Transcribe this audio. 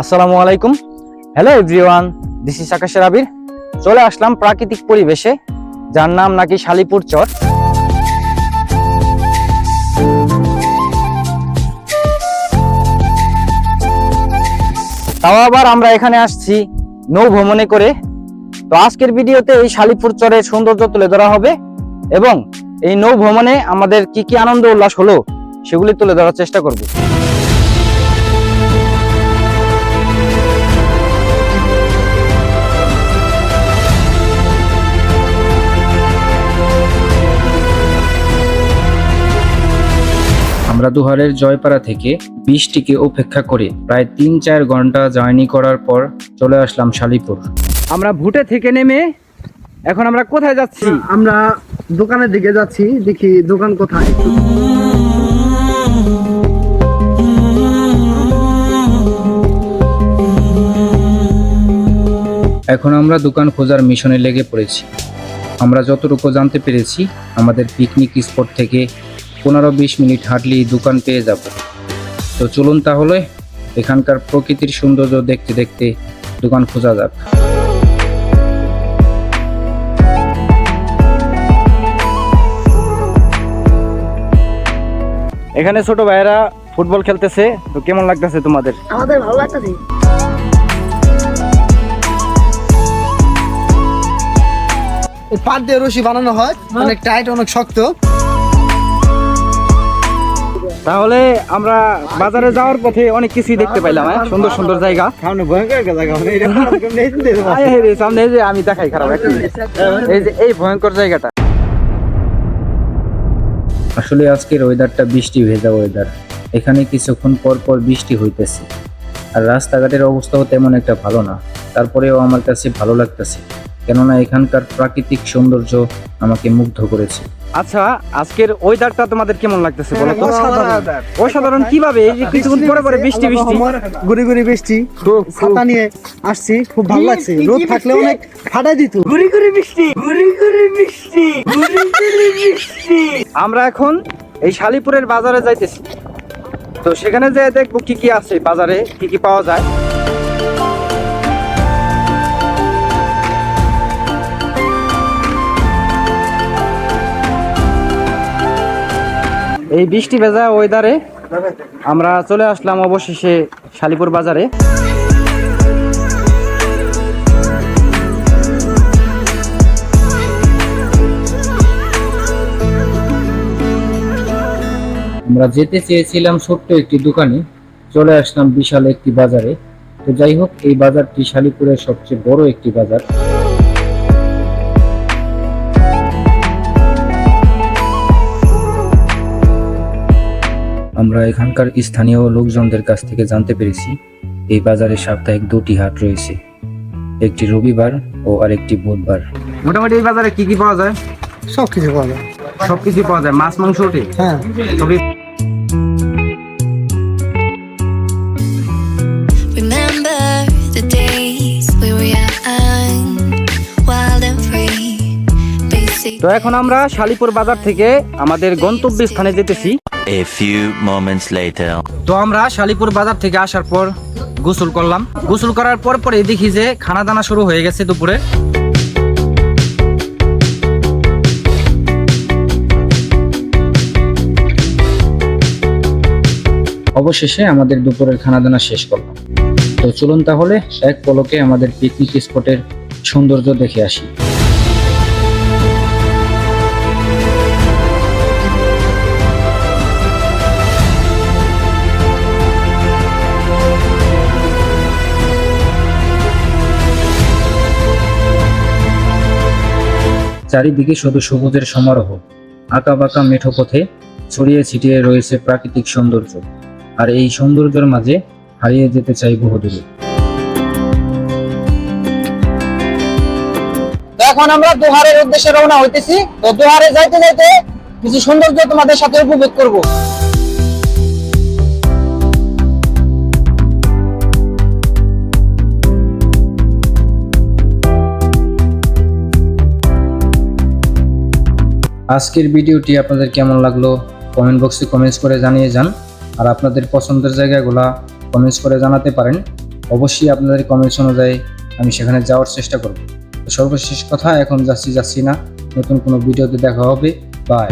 আসসালামু আলাইকুম। Hello everyone this is আকাশের আবির চলে আসলাম প্রাকৃতিক পরিবেশে। যার নাম নাকি শালিপুর চর। তাও আবার আমরা এখানে আসছি নৌ ভ্রমণে করে। তো আজকের ভিডিওতে এই শালিপুর চরের সৌন্দর্য তুলে ধরা হবে এবং এই নৌ ভ্রমণে আমাদের কি কি আনন্দ উল্লাস হলো সেগুলি তুলে ধরার চেষ্টা করব। আমরা জয়পাড়া থেকে বৃষ্টিকে উপেক্ষা করে প্রায় তিন চার ঘণ্টা জার্নি করার পর চলে আসলাম শালিপুর। আমরা ভুটে থেকে নেমে এখন আমরা কোথায় যাচ্ছি? আমরা দোকানের দিকে যাচ্ছি দেখি দোকান কোথায়। এখন আমরা দোকান খোঁজার মিশনে লেগে পড়েছি। আমরা যতটুকু জানতে পেরেছি আমাদের পিকনিক স্পট থেকে পনেরো বিশ মিনিট হাঁটলেই দোকান পেয়ে যাব। তো চলুন তাহলে এখানকার প্রকৃতির সৌন্দর্য দেখতে দেখতে দোকান খোঁজা যাক। এখানে ছোট ভাইয়েরা ফুটবল খেলতেছে তো কেমন লাগতেছে তোমাদের? আমাদের ভালো লাগতেছে। পাট দিয়ে রশি বানানো হয়। অনেক টাইট অনেক শক্ত। তাহলে আমরা বাজারে যাওয়ার পথে অনেক কিছুই দেখতে পাইলাম হ্যাঁ? সুন্দর সুন্দর জায়গা। সামনে ভয়ঙ্কর জায়গা মানে যে আমি দেখাই খারাপ এই যে এই ভয়ঙ্কর জায়গাটা। আসলে আজকের ওয়েদারটা বৃষ্টি ভেজা ওয়েদার এখানে কিছুক্ষণ পর পর বৃষ্টি হইতেছে। আর রাস্তাঘাটের অবস্থাও তেমন একটা ভালো না। তারপরেও আমার কাছে ভালো লাগতেছে। কেননা এখানকার প্রাকৃতিক সৌন্দর্য আমাকে মুগ্ধ করেছে। আচ্ছা আজকের ওয়েদারটা তোমাদের কেমন লাগতেছে বলো তো? অসাধারণ। কীভাবে? এই যে কিছুক্ষণ পরে পরে বৃষ্টি বৃষ্টি। গুড়ি গুড়ি বৃষ্টি ছাতা নিয়ে আসছি খুব ভালো লাগছে। রোদ থাকলে অনেক ফাটাই দিত। গুড়ি গুড়ি বৃষ্টি গুড়ি গুড়ি বৃষ্টি গুড়ি গুড়ি বৃষ্টি। আমরা এখন এই শালিপুরের বাজারে যাইতেছি। তো সেখানে যে দেখব কি কি আছে বাজারে কি কি পাওয়া যায়। এই বৃষ্টি ভেজা ওয়েদারে আমরা চলে আসলাম অবশেষে শালিপুর বাজারে। আমরা যেতে চেয়েছিলাম ছোট্ট একটি দোকানে, চলে আসলাম বিশাল একটি বাজারে। তো যাই হোক, এই বাজারটি শালিপুরের সবচেয়ে বড় একটি বাজার। আমরা এখানকার স্থানীয় লোকজনদের কাছ থেকে জানতে পেরেছি এই বাজারে সাপ্তাহিক দুটি হাট রয়েছে। একটি রবিবার ও আরেকটি বুধবার। মোটামুটি এই বাজারে কি কি পাওয়া যায়? সব কিছু পাওয়া যায়। সবকিছু পাওয়া যায়? মাছ মাংস ওঠে হ্যাঁ। তবে. তো এখন আমরা শালিপুর বাজার থেকে আমাদের গন্তব্য স্থানে যেতেছি। A few moments later. তো আমরা শালিপুর বাজার থেকে আসার পর গোসল করলাম। গোসল করার পর পরে দেখি যে খানা দানা শুরু হয়ে গেছে দুপুরে। অবশেষে আমাদের দুপুরের খানা দানা শেষ করলাম। তো চলুন তাহলে এক পলকে আমাদের পিকনিক স্পটের সৌন্দর্য দেখে আসি। চারিদিকে শুধু সবুজের সমারোহ। আঁকা বাঁকা মেঠো পথে ছড়িয়ে ছিটিয়ে রয়েছে প্রাকৃতিক সৌন্দর্য। আর এই সৌন্দর্যের মাঝে হারিয়ে যেতে চাই বহুদূরে। এখন আমরা দোহারের উদ্দেশ্যে রওনা হইতেছি। তো দোহারে যাইতে যাইতে কিছু সৌন্দর্য তোমাদের সাথে উপভোগ করব। আজকের ভিডিওটি আপনাদের কেমন লাগল? কমেন্ট বক্সে কমেন্টস করে জানিয়ে যান। আর আপনাদের পছন্দের জায়গাগুলা কমেন্টস করে জানাতে পারেন। অবশ্যই আপনাদের কমেন্টস অনুযায়ী আমি সেখানে যাওয়ার চেষ্টা করব। সর্বশেষ কথা, এখন যাচ্ছি যাচ্ছি না। নতুন কোনো ভিডিওতে দেখা হবে। বাই